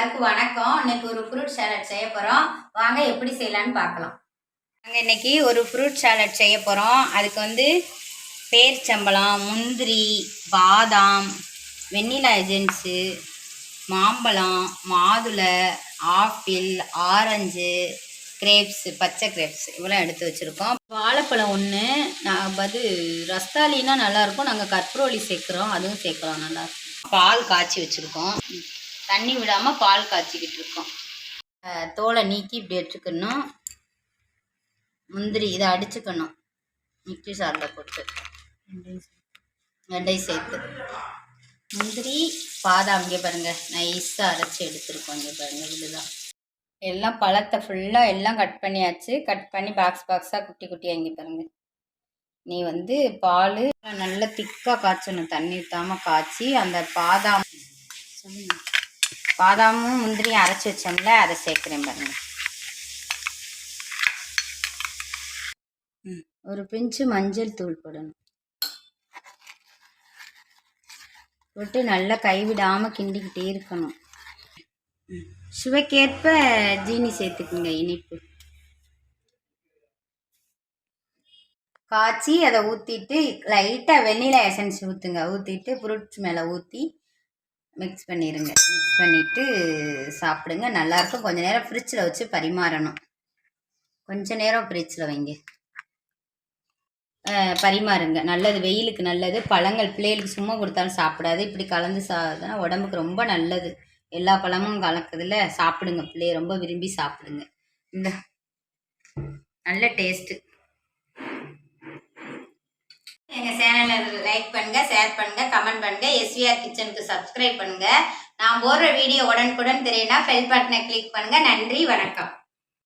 எல்லாருக்கும் வணக்கம். இன்னைக்கு ஒரு ஃப்ரூட் சாலட் செய்ய போகிறோம் வாங்க எப்படி செய்யலான்னு பார்க்கலாம். நாங்கள் இன்னைக்கு ஒரு ஃப்ரூட் சாலட் செய்ய போகிறோம் அதுக்கு வந்து பேர்ச்சம்பளம் முந்திரி பாதாம் வெண்ணிலா எஜென்ஸு மாம்பழம் மாதுளை ஆப்பிள் ஆரஞ்சு கிரேப்ஸ் பச்சை கிரேப்ஸ் இவ்வளோ எடுத்து வச்சுருக்கோம். வாழைப்பழம் ஒன்று நான் அது ரஸ்தாலின்னா நல்லாயிருக்கும் நாங்கள் கற்பூரோலி சேர்க்குறோம். அதுவும் சேர்க்குறோம் நல்லாயிருக்கும் பால் காய்ச்சி வச்சுருக்கோம். தண்ணி விடாமல் பால் காய்ச்சிக்கிட்டு இருக்கோம். தோலை நீக்கி இப்படி எடுத்துக்கணும். முந்திரி இதை அடிச்சுக்கணும். மிக்ஸி சாரில் போட்டு. ரெண்டையும் சேர்த்து. முந்திரி பாதாம் இங்கே பாருங்கள் நைஸாக அரைச்சி எடுத்துருக்கோம் இங்கே பாருங்கள் இதுதான் எல்லாம் பழத்தை ஃபுல்லாக எல்லாம் கட் பண்ணியாச்சு. கட் பண்ணி பாக்ஸ் பாக்ஸாக குட்டி குட்டியாக இங்கே பாருங்க. நீ வந்து பால் நல்லா திக்காக காய்ச்சணும். தண்ணி ஊற்றாமல் காய்ச்சி அந்த பாதாம் சொல்லுங்க. பாதாமும் முந்திரியும் அரைச்சி வச்சோம்ல அதை சேர்க்குறேன் பாருங்க. ம், ஒரு பிஞ்சு மஞ்சள் தூள் போடணும். போட்டு நல்லா கைவிடாமல் கிண்டிக்கிட்டே இருக்கணும். சுவைக்கேற்ப ஜீனி சேர்த்துக்குங்க இனிப்பு. காய்ச்சி அதை ஊற்றிட்டு லைட்டாக வெண்ணிலா எசன்ஸ் ஊற்றுங்க ஊற்றிட்டு ஃப்ரூட்ஸ் மேலே ஊற்றி மிக்ஸ் பண்ணிடுங்க மிக்ஸ் பண்ணிவிட்டு சாப்பிடுங்க. நல்லாயிருக்கும் கொஞ்ச நேரம் ஃப்ரிட்ஜில் வச்சு பரிமாறணும். கொஞ்சம் நேரம் ஃப்ரிட்ஜில் வைங்க. பரிமாறுங்க. நல்லது வெயிலுக்கு நல்லது. பழங்கள் பிள்ளைகளுக்கு சும்மா கொடுத்தாலும் சாப்பிடாது. இப்படி கலந்து சாப்பிட்டா உடம்புக்கு ரொம்ப நல்லது. எல்லா பழமும் கலக்குதுல சாப்பிடுங்க. பிள்ளைய ரொம்ப விரும்பி சாப்பிடுங்க. இந்த நல்ல டேஸ்ட்டு எங்கள் சேனலை லைக் பண்ணுங்கள் ஷேர் பண்ணுங்கள் கமெண்ட் பண்ணுங்கள் எஸ்விஆர் கிச்சனுக்கு சப்ஸ்கிரைப் பண்ணுங்கள் நான் போடுற வீடியோ உடனுக்குடன் தெரியனா பெல் பட்டனை கிளிக் பண்ணுங்கள் நன்றி வணக்கம்.